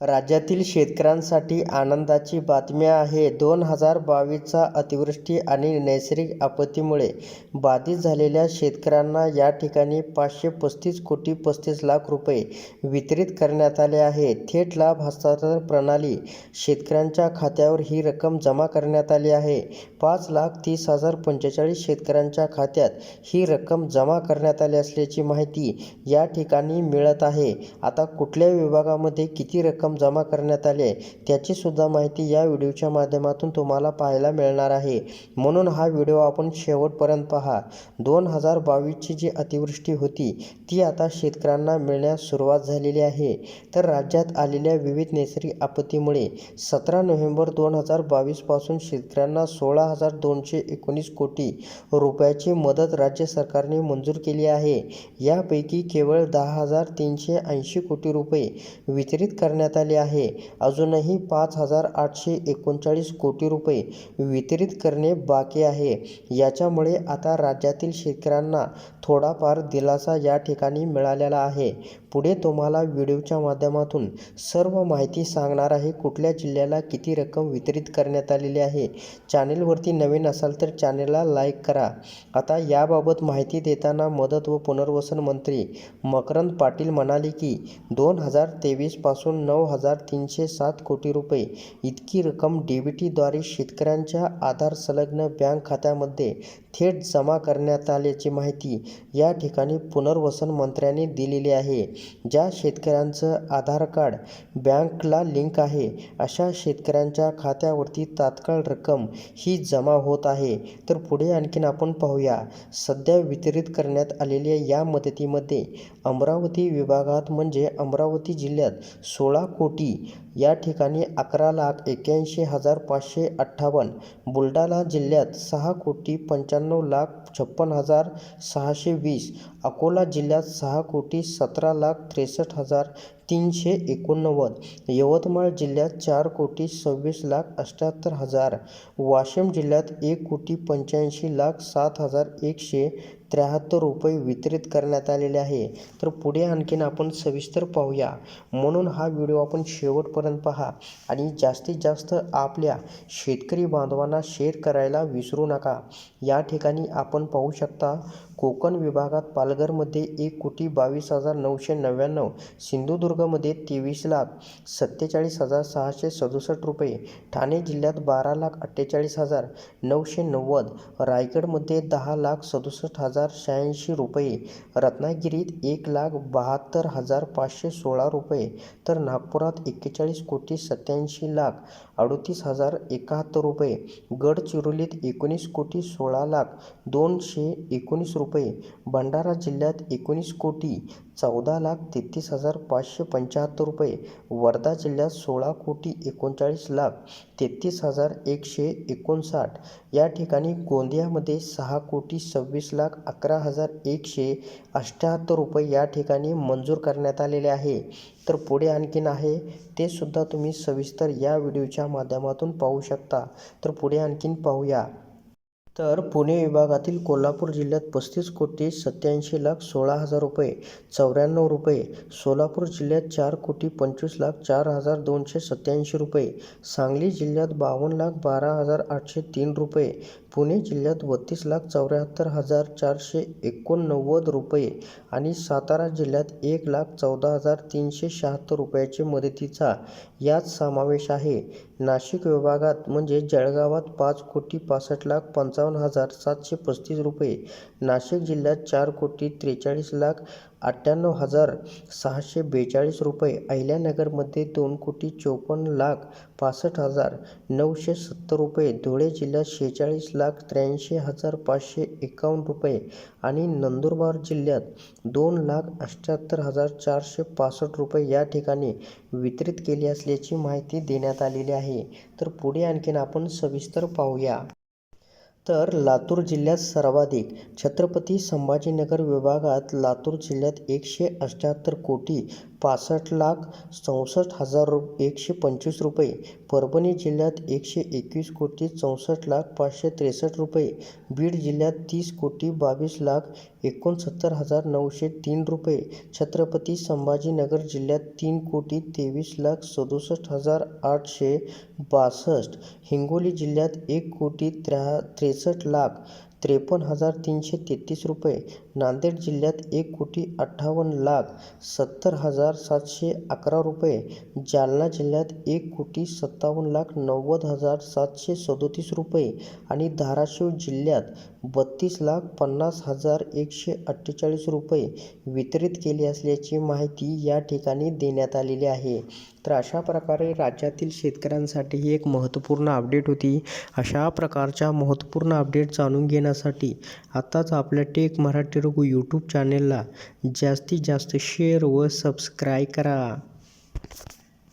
राज्यातील शेतकऱ्यांसाठी आनंदाची बातमी आहे. दोन हजार बावीसचा अतिवृष्टी आणि नैसर्गिक आपत्तीमुळे बाधित झालेल्या शेतकऱ्यांना या ठिकाणी पाचशे पस्तीस कोटी पस्तीस लाख रुपये वितरित करण्यात आले आहे थेट लाभ हस्तांतरण प्रणाली शेतकऱ्यांच्या खात्यावर ही रक्कम जमा करण्यात आली आहे. पाच लाख तीस हजार पंचेचाळीस शेतकऱ्यांच्या खात्यात ही रक्कम जमा करण्यात आली असल्याची माहिती या ठिकाणी मिळत आहे. आता कुठल्या विभागामध्ये किती रक्कम रक्कम जमा करण्यात आली आहे, त्याची सुद्धा माहिती या व्हिडिओच्या माध्यमातून तुम्हाला पाहायला मिळणार आहे. म्हणून हा व्हिडिओ आपण शेवटपर्यंत पहा. दोन हजार बावीसची जी अतिवृष्टी होती ती आता शेतकऱ्यांना मिळण्यास सुरुवात झालेली आहे. तर राज्यात आलेल्या विविध नैसर्गिक आपत्तीमुळे सतरा नोव्हेंबर दोन हजार बावीसपासून शेतकऱ्यांना सोळा हजार दोनशे एकोणीस कोटी रुपयाची मदत राज्य सरकारने मंजूर केली आहे. यापैकी केवळ दहा हजार तीनशे ऐंशी कोटी रुपये वितरित करण्यात आले आहे. अजूनही पाच हजार आठशे एकोणचाळीस कोटी रुपये वितरित करणे बाकी आहे. याच्यामुळे आता राज्यातील शेतकऱ्यांना थोडाफार दिलासा या ठिकाणी मिळालेला आहे. पुढे तुम्हाला व्हिडिओच्या माध्यमातून सर्व माहिती सांगणार आहे. कुठल्या जिल्ह्याला किती रक्कम वितरित करण्यात आलेली आहे. चॅनेलवरती नवीन असाल तर चॅनेलला लाईक करा. आता याबाबत माहिती देताना मदत व पुनर्वसन मंत्री मकरंद पाटील म्हणाले की, दोन हजार तेवीसपासून नऊ हजार तीनशे सात कोटी रुपये इतकी रक्कम डी बी टीद्वारे शेतकऱ्यांच्या आधार संलग्न बँक खात्यामध्ये थेट जमा करण्यात आल्याची माहिती या ठिकाणी पुनर्वसन मंत्र्यांनी दिलेली आहे. ज्या शेतकऱ्यांचं आधार कार्ड बँकला लिंक आहे अशा शेतकऱ्यांच्या खात्यावरती तात्काळ रक्कम ही जमा होत आहे. तर पुढे आणखीन आपण पाहूया. सध्या वितरित करण्यात आलेल्या या मदतीमध्ये अमरावती विभागात म्हणजे अमरावती जिल्ह्यात सोळा कोटी या ठिकाणी अकरा लाख एक्याऐंशी हजार पाचशे अठ्ठावन्न, बुलढाणा जिल्ह्यात सहा कोटी पंच्याण्णव लाख छप्पन हजार सहाशे वीस, अकोला जिल्ह्यात सहा कोटी सतरा लाख त्रेसष्ट हजार तीनशे एकोणनव्वद, यवतमाळ जिल्ह्यात चार कोटी सव्वीस लाख अठ्ठ्याहत्तर हजार, वाशिम जिल्ह्यात एक कोटी पंच्याऐंशी लाख सात हजार एकशे त्र्याहत्तर रुपये वितरित करण्यात आलेले आहे. तर पुढे आणखीन आपण सविस्तर पाहूया. म्हणून हा व्हिडिओ आपण शेवटपर्यंत पहा आणि जास्तीत जास्त आपल्या शेतकरी बांधवांना शेअर करायला विसरू नका. या ठिकाणी आपण पाहू शकता कोकण विभागात पालघरमध्ये एक कोटी बावीस हजार नऊशे नव्याण्णव, सिंधुदुर्गमध्ये तेवीस लाख सत्तेचाळीस हजार सहाशे सदुसष्ट रुपये, ठाणे जिल्ह्यात बारा लाख अठ्ठेचाळीस हजार नऊशे नव्वद, रायगडमध्ये दहा लाख सदुसष्ट हजार शहाऐंशी रुपये, रत्नागिरीत एक लाख बहात्तर हजार पाचशे सोळा रुपये तर नागपुरात एक्केचाळीस कोटी सत्याऐंशी लाख अडतीस हजार एकाहत्तर रुपये, गडचिरोलीत एकोणीस कोटी सोळा लाख दोनशे एकोणीस रुपये, भंडारा जिल्ह्यात एकोणीस कोटी चौदा लाख तेहतीस हजार पाचशे पंच्याहत्तर रुपये, वर्धा जिल्ह्यात सोळा कोटी एकोणचाळीस लाख तेहतीस हजार एकशे एकोणसाठ, या ठिकाणी गोंदियामध्ये सहा कोटी सव्वीस लाख अकरा हजार एकशे अठ्ठ्याहत्तर रुपये या ठिकाणी मंजूर करण्यात आलेले आहे. तर पुढे आणखीन आहे ते सुद्धा तुम्ही सविस्तर या व्हिडिओच्या माध्यमातून पाहू शकता. तर पुढे आणखीन पाहूया. तर पुणे विभागातील कोल्हापूर जिल्ह्यात पस्तीस कोटी सत्याऐंशी लाख सोळा हजार रुपये चौऱ्याण्णव रुपये, सोलापूर जिल्ह्यात चार कोटी पंचवीस लाख चार हजार दोनशे सत्याऐंशी रुपये, सांगली जिल्ह्यात बावन्न लाख बारा हजार आठशे तीन रुपये, पुणे जिल्ह्यात बत्तीस लाख चौऱ्याहत्तर हजार चारशे एकोणनव्वद रुपये आणि सातारा जिल्ह्यात एक लाख चौदा हजार तीनशे शहात्तर रुपयाचे मदतीचा यात समावेश आहे. नाशिक विभागात म्हणजे जळगावात पाच कोटी पासष्ट लाख पंचावन्न हजार सातशे पस्तीस रुपये, नाशिक जिल्ह्यात चार कोटी त्रेचाळीस लाख अठ्ठ्याण्णव हजार सहाशे बेचाळीस रुपये, अहिल्यानगरमध्ये दोन कोटी चोपन्न लाख पासष्ट हजार नऊशे सत्तर रुपये, धुळे जिल्ह्यात शेहेचाळीस लाख त्र्याऐंशी हजार पाचशे एकावन्न रुपये आणि नंदुरबार जिल्ह्यात दोन लाख अठ्ठ्याहत्तर हजार चारशे पासष्ट रुपये या ठिकाणी वितरित केले असल्याची माहिती देण्यात आलेली आहे. तर पुढे आणखीन आपण सविस्तर पाहूया. तर लातूर जिल्ह्यात सर्वाधिक. छत्रपती संभाजीनगर विभागात लातूर जिल्ह्यात एकशे अठ्ठ्याहत्तर कोटी पासष्ट लाख चौसष्ट हजार रु एकशे पंचवीस रुपये. परभणी जिल्ह्यात एकशे एकवीस कोटी चौसष्ट लाख पाचशे त्रेसष्ट रुपये. बीड जिल्ह्यात तीस कोटी बावीस लाख एकोणसत्तर हजार नऊशे तीन रुपये. छत्रपती संभाजीनगर जिल्ह्यात तीन कोटी तेवीस लाख सदुसष्ट हजार आठशे बासष्ट. हिंगोली जिल्ह्यात एक कोटी त्र्या त्रेसष्ट लाख त्रेपन्न हजार तीनशे तेहतीस रुपये. नांदेड जिल्ह्यात एक कोटी अठ्ठावन्न लाख सत्तर हजार सातशे अकरा रुपये. जालना जिल्ह्यात एक कोटी सत्तावन्न लाख नव्वद हजार सातशे सदोतीस रुपये आणि धाराशिव जिल्ह्यात बत्तीस लाख पन्नास हजार एकशे अठ्ठेचाळीस रुपये वितरित केले असल्याची माहिती या ठिकाणी देण्यात आलेली आहे. तर अशा प्रकारे राज्यातील शेतकऱ्यांसाठी ही एक महत्त्वपूर्ण अपडेट होती. अशा प्रकारच्या महत्त्वपूर्ण अपडेट जाणून घेण्यासाठी आत्ताच आपल्या टेक मराठी रघु यूट्यूब चॅनेलला जास्तीत जास्त शेअर व सबस्क्राईब करा.